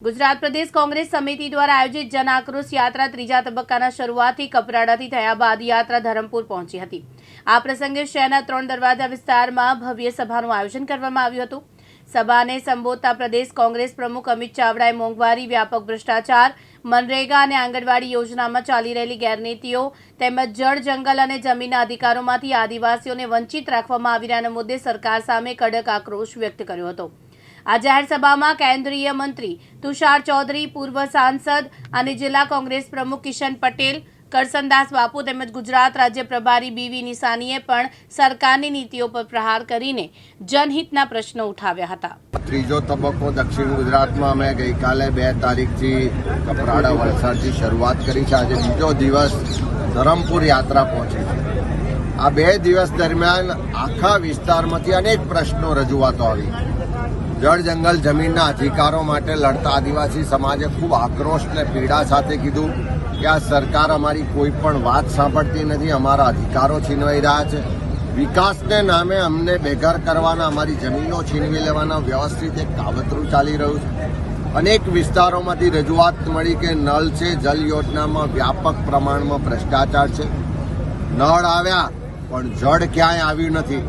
ગુજરાત પ્રદેશ કોંગ્રેસ સમિતિ દ્વારા આયોજિત જન આક્રોશ યાત્રા ત્રીજા તબક્કાના શરૂઆતથી કપરાડાથી થયા બાદ યાત્રા ધરમપુર પહોંચી હતી. આ પ્રસંગે શહેરના ત્રણ દરવાજા વિસ્તારમાં ભવ્ય સભાનું આયોજન કરવામાં આવ્યું હતું. સભાને સંબોધતા પ્રદેશ કોંગ્રેસ પ્રમુખ અમિત ચાવડાએ મોંઘવારી, વ્યાપક ભ્રષ્ટાચાર, મનરેગા અને આંગણવાડી યોજનામાં ચાલી રહેલી ગેરનીતિઓ તેમજ જળ, જંગલ અને જમીનના અધિકારોમાંથી આદિવાસીઓને વંચિત રાખવામાં આવી રહ્યાના મુદ્દે સરકાર સામે કડક આક્રોશ વ્યક્ત કર્યો હતો. આ જાહેર સભામાં કેન્દ્રીય મંત્રી તુષાર ચૌધરી, પૂર્વ સાંસદ અને જિલ્લા કોંગ્રેસ પ્રમુખ કિશન પટેલ, કરસનદાસ બાપુ તેમજ ગુજરાત રાજ્ય પ્રભારી બીવી નિસાનીએ પણ સરકારની નીતિઓ પર પ્રહાર કરીને જનહિતના પ્રશ્નો ઉઠાવ્યા હતા. ત્રીજો તબક્કો દક્ષિણ ગુજરાતમાં અમે ગઈકાલે બે તારીખથી કપરાડા વલસાડથી શરૂઆત કરી છે. આજે બીજો દિવસ ધરમપુર યાત્રા પહોંચી છે. આ બે દિવસ દરમિયાન આખા વિસ્તારમાંથી અનેક પ્રશ્નો રજૂઆતો આવી. જળ જંગલ જમીનના અધિકારો માટે લડતા આદિવાસી સમાજે ખૂબ આક્રોશ અને પીડા સાથે કીધું કે આ સરકાર અમારી કોઈ પણ વાત સાંભળતી નથી, અમારા અધિકારો છીનવાઈ રહ્યા છે. વિકાસને નામે અમને બેઘર કરવાના, અમારી જમીનો છીનવી લેવાના વ્યવસ્થિત એક કાવતરું ચાલી રહ્યું છે. અનેક વિસ્તારોમાંથી રજૂઆત મળી કે નળ છે, જલ યોજનામાં વ્યાપક પ્રમાણમાં ભ્રષ્ટાચાર છે. નળ આવ્યા, પણ જળ ક્યાંય આવ્યું નથી.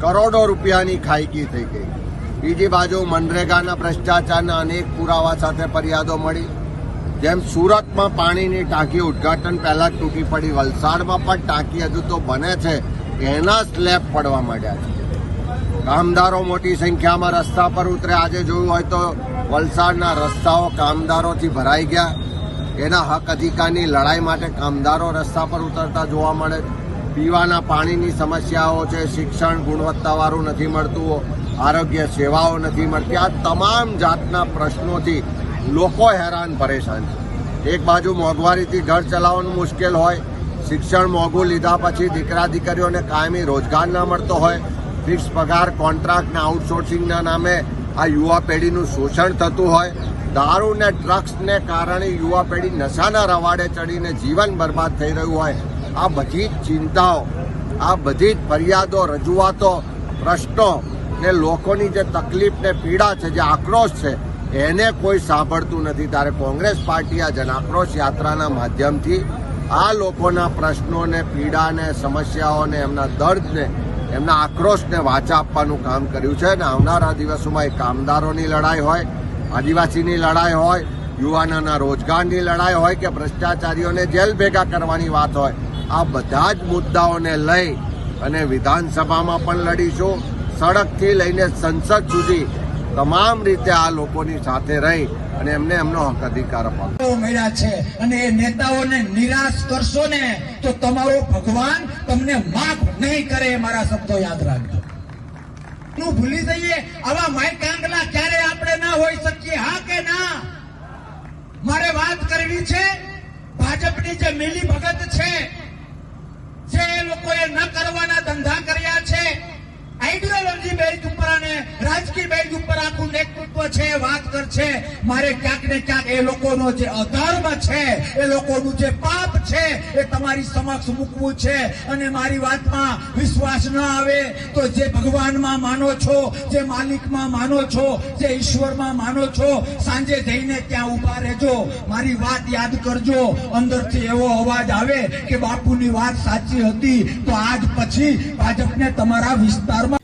કરોડો રૂપિયાની ખાયકી થઈ ગઈ. બીજી બાજુ મનરેગાના ભ્રષ્ટાચારના અનેક પુરાવા સાથે ફરિયાદો મળી, જેમ સુરતમાં પાણીની ટાંકી ઉદઘાટન પહેલા તૂટી પડી, વલસાડમાં પણ ટાંકી હજુ તો બને છે, એના સ્લેબ પડવા માંડ્યા છે કામદારો મોટી સંખ્યામાં રસ્તા પર ઉતરે, આજે જોયું હોય તો વલસાડના રસ્તાઓ કામદારોથી ભરાઈ ગયા એના હક અધિકારની લડાઈ માટે કામદારો રસ્તા પર ઉતરતા જોવા મળે છે. પીવાના પાણીની સમસ્યાઓ છે, શિક્ષણ ગુણવત્તાવાળું નથી મળતું, આરોગ્ય સેવાઓ નથી મળતી. આ તમામ જાતના પ્રશ્નોથી લોકો હેરાન પરેશાન છે. એક બાજુ મોંઘવારીથી ઘર ચલાવવાનું મુશ્કેલ હોય, શિક્ષણ મોંઘું લીધા પછી દીકરા દીકરીઓને કાયમી રોજગાર ના મળતો હોય, ફિક્સ પગાર, કોન્ટ્રાક્ટ ને આઉટસોર્સિંગના નામે આ યુવા પેઢીનું શોષણ થતું હોય, દારૂ ને ડ્રગ્સને કારણે યુવા પેઢી નશાના રવાડે ચડીને જીવન બરબાદ થઈ રહ્યું હોય આ બધી જ ચિંતાઓ, આ બધી જ ફરિયાદો, રજૂઆતો, પ્રશ્નો ને લોકોની જે તકલીફ ને પીડા છે, જે આક્રોશ છે, એને કોઈ સાંભળતું નથી. ત્યારે કોંગ્રેસ પાર્ટી આ જન આક્રોશ યાત્રાના માધ્યમથી આ લોકોના પ્રશ્નોને, પીડાને, સમસ્યાઓને, એમના દર્દને, એમના આક્રોશને વાચા આપવાનું કામ કર્યું છે અને આવનારા દિવસોમાં એ કામદારોની લડાઈ હોય, આદિવાસીની લડાઈ હોય, યુવાનોના રોજગારની લડાઈ હોય કે ભ્રષ્ટાચારીઓને જેલ ભેગા કરવાની વાત હોય આ બધા જ મુદ્દાઓને લઈ અને વિધાનસભામાં પણ લડીશું. સડકથી લઈને સંસદ સુધી તમામ રીતે આ લોકોની સાથે રહી અને એમને એમનો હક અધિકાર મળ્યા છે અને એ નેતાઓને નિરાશ કરશો ને તો તમારો ભગવાન તમને માફ નહીં કરે મારા શબ્દો યાદ રાખજો. નું ભૂલી જઈએ, આવા માઇક આંગલા ક્યારે આપણે ના હોઈ શકીએ, હા કે ના? મારે વાત કરવી છે, ભાજપની જે મિલી લોકોએ ન કરવાના ધંધા કર્યા છે આઈડિયોલોજી બેઝ ઉપર અને રાજકીય બેઝ ઉપર આખું નેતૃત્વ છે, વાત કરશે. મારે ક્યાંક ને ક્યાંક એ લોકોનો જે અધર્મ છે, એ લોકોનું જે પાપ છે, એ તમારી સમક્ષ મૂકવું છે. અને મારી વાતમાં વિશ્વાસ ન આવે તો જે ભગવાનમાં માનો છો, જે માલિકમાં માનો છો, જે ઈશ્વરમાં માનો છો, સાંજે જઈને ત્યાં ઊભા રહેજો. મારી વાત યાદ કરજો. અંદરથી એવો અવાજ આવે કે બાપુની વાત સાચી હતી. તો આજ પછી ભાજપને તમારા વિસ્તારમાં